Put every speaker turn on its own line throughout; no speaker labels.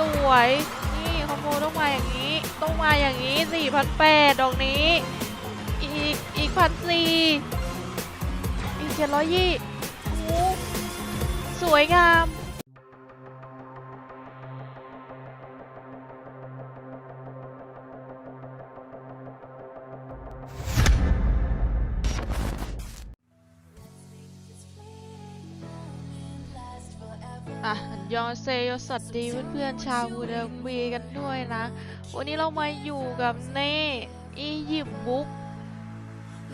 สวย นี่คอมโบต้องมาอย่างนี้ ต้องมาอย่างนี้สี่พันแปดดอกนี้ อีกอีกพันสี่อีกเจ็ดร้อยยี่สวยงามอะ ยอนเซโยสวัสดีเพื่อนๆชาวบูเดลบีกันด้วยนะ วันนี้เรามาอยู่กับเนอียิปต์บุ๊ก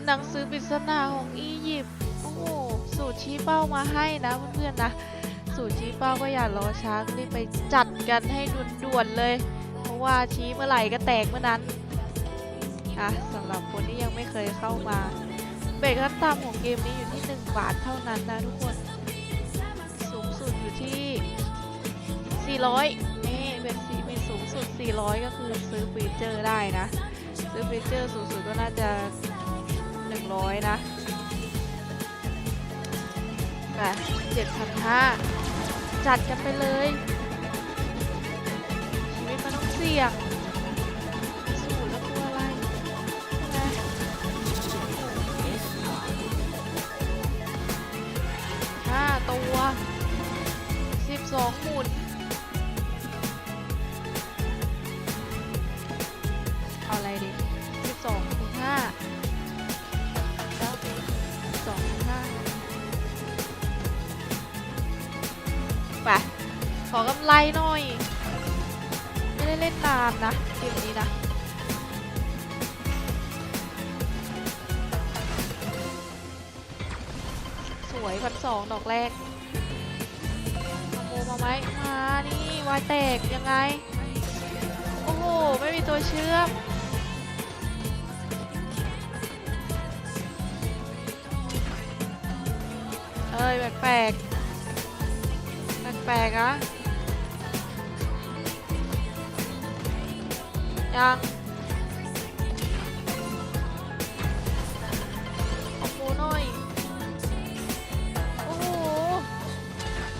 หนังสือปริศนาของอียิปต์โอ้โหสูตรชี้เป้ามาให้นะเพื่อนๆนะ สูตรชี้เป้าก็อย่ารอช้ารีบไปจัดกันให้ด่วนๆเลย เพราะว่าชี้เมื่อไหร่ก็แตกเมื่อนั้นอะสำหรับคนที่ยังไม่เคยเข้ามาเบรกขั้นต่ำของเกมนี้อยู่ที่ 1 บาทเท่านั้นนะทุกคน สูงสุดอยู่ที่ 400 นี่เป็นสีมีสูงสุด 400 ก็คือซื้อฟีเจอร์ได้นะ ซื้อฟีเจอร์สูงสุดก็น่าจะ 100 นะแบบ7,500 จัดกันไปเลย ชีวิตมันต้องเสี่ยงสู้แล้วกลัวอะไรใช่ไหมห้าตัวสิบสองหมุน อกำไรหน่อย ไม่ได้เล่นนานนะเกมนี้นะสวยพันสองดอกแรกโมมาไหมมานี่วายแตกยังไง โอ้โห ไม่มีตัวเชื่อมเอ้ยแปลกๆแปลกๆอะ ยังโอ้โหหน่อย โอ้โห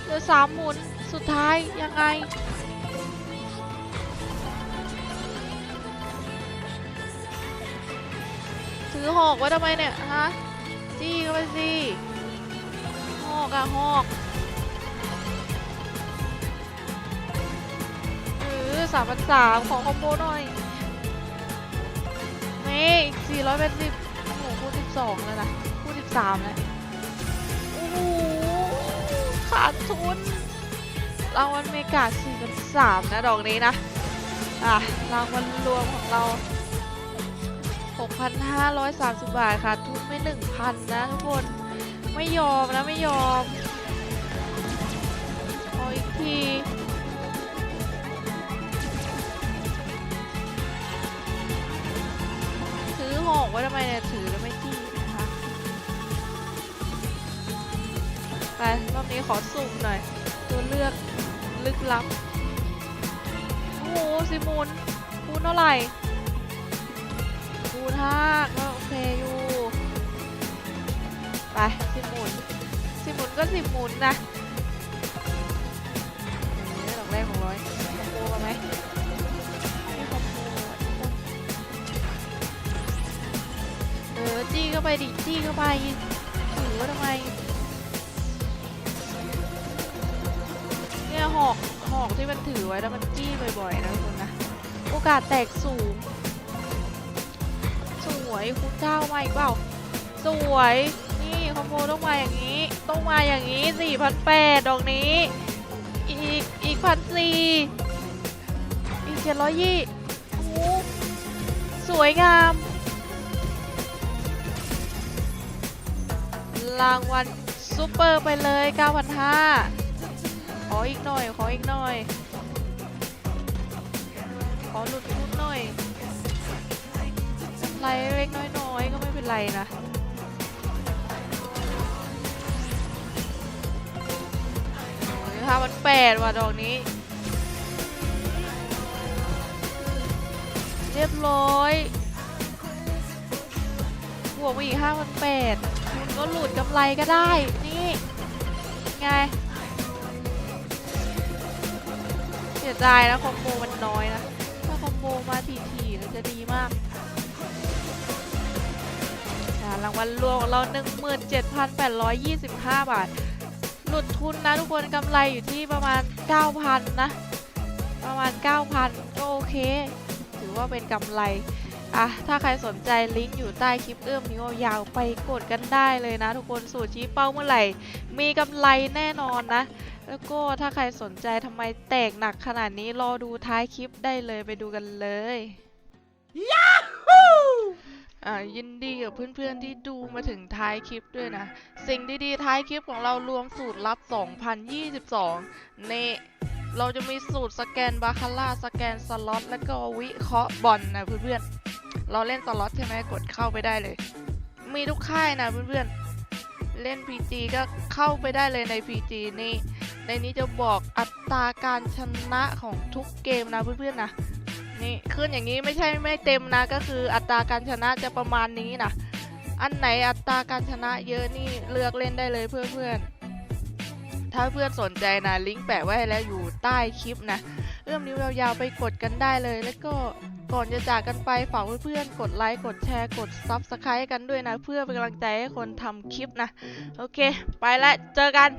เหลือสามหมุน สุดท้าย ยังไง ถือหอกไว้ทำไมเนี่ย ฮะ จี้เข้าไปสิ หอกอะหอกเออสามพันสามของคอมโบหน่อย อีกสี่ร้อยเป็นสิบโอ้โหคู่สิบสองแล้วนะคู่สิบสามแล้ว โอ้โหขาดทุนรางวัลเมกาสี่เป็นสามนะดอกนี้นะ อะ รางวัลรวมของเรา 6,530 บาทค่ะ ทุนไม่ 1,000 นะทุกคน ไม่ยอมนะ ไม่ยอม ขออีกที ถือหอกไว้ทำไมเนี่ยถือแล้วไม่จี้นะคะไปรอบนี้ขอสุ่มหน่อย ตัวเลือกลึกลับ โอ้โหสิมูลคูณเท่าไหร่คูณห้าก็โอเคอยู่ ไปสิมุนสิมุนก็สิหมุนนะเออดอกแรกของร้อยโบมาไหม จี้เข้าไปดิจี้เข้าไปถือว่าทำไมเนี่ยหอกหอกที่มันถือไว้แล้วมันจี้บ่อยๆนะทุกคนนะโอกาสแตกสูง สวยคุณเจ้ามาอีกเปล่าสวยนี่คอมโบต้องมาอย่างนี้ ต้องมาอย่างนี้สี่พันแปดดอกนี้ อีกอีกพันสี่อีกเจ็ดร้อยยี่สวยงาม รางวัลซูเปอร์ไปเลย 9,500 ขออีกหน่อย ขออีกหน่อย ขอหลุดพุดหน่อยกำไรเล็กน้อยๆ ก็ไม่เป็นไรนะห้าพันแปดว่ะดอกนี้ เรียบร้อยบวกมาอีกห้าพันแปด ก็หลุดกำไรก็ได้ นี่ไงเสียดายนะคอมโบมันน้อยนะ ถ้าคอมโบมาถี่ๆแล้วจะดีมากรางวัลรวมของเรา 17,825 บาท หลุดทุนนะทุกคนกำไรอยู่ที่ประมาณ 9,000 นะ ประมาณ 9,000 ก็โอเค ถือว่าเป็นกำไร อะถ้าใครสนใจลิงก์อยู่ใต้คลิปเอื้อมนิ้วยาวไปกดกันได้เลยนะ ทุกคนสูตรชี้เป้าเมื่อไหร่ มีกำไรแน่นอนนะ แล้วก็ถ้าใครสนใจทำไมแตกหนักขนาดนี้รอดูท้ายคลิปได้เลยไปดูกันเลยอ่ายินดีกับเพื่อนๆที่ดูมาถึงท้ายคลิปด้วยนะ สิ่งดีๆท้ายคลิปของเรารวมสูตรลับ 2022 นี่เราจะมีสูตรสแกนบาคาร่าสแกนสล็อต แล้วก็วิเคราะห์บอลนะเพื่อนๆ เราเล่นสล็อตใช่ไหมกดเข้าไปได้เลย มีทุกค่ายนะเพื่อนๆ เล่น PG ก็เข้าไปได้เลยใน PG นี่ ในนี้จะบอกอัตราการชนะของทุกเกมนะเพื่อนๆนะนี่ขึ้นอย่างนี้ไม่ใช่ไม่เต็มนะก็คืออัตราการชนะจะประมาณนี้นะอันไหนอัตราการชนะเยอะนี่เลือกเล่นได้เลยเพื่อนๆ ถ้าเพื่อนสนใจนะลิงก์แปะไว้แล้วอยู่ใต้คลิปนะเอื้อมนิ้วยาวๆไปกดกันได้เลยแล้วก็ ก่อนจะจากกันไปฝากเพื่อนๆ กดไลค์ กดแชร์ กด Subscribe กันด้วยนะ เพื่อเป็นกำลังใจให้คนทำคลิปนะ โอเค ไปละ เจอกัน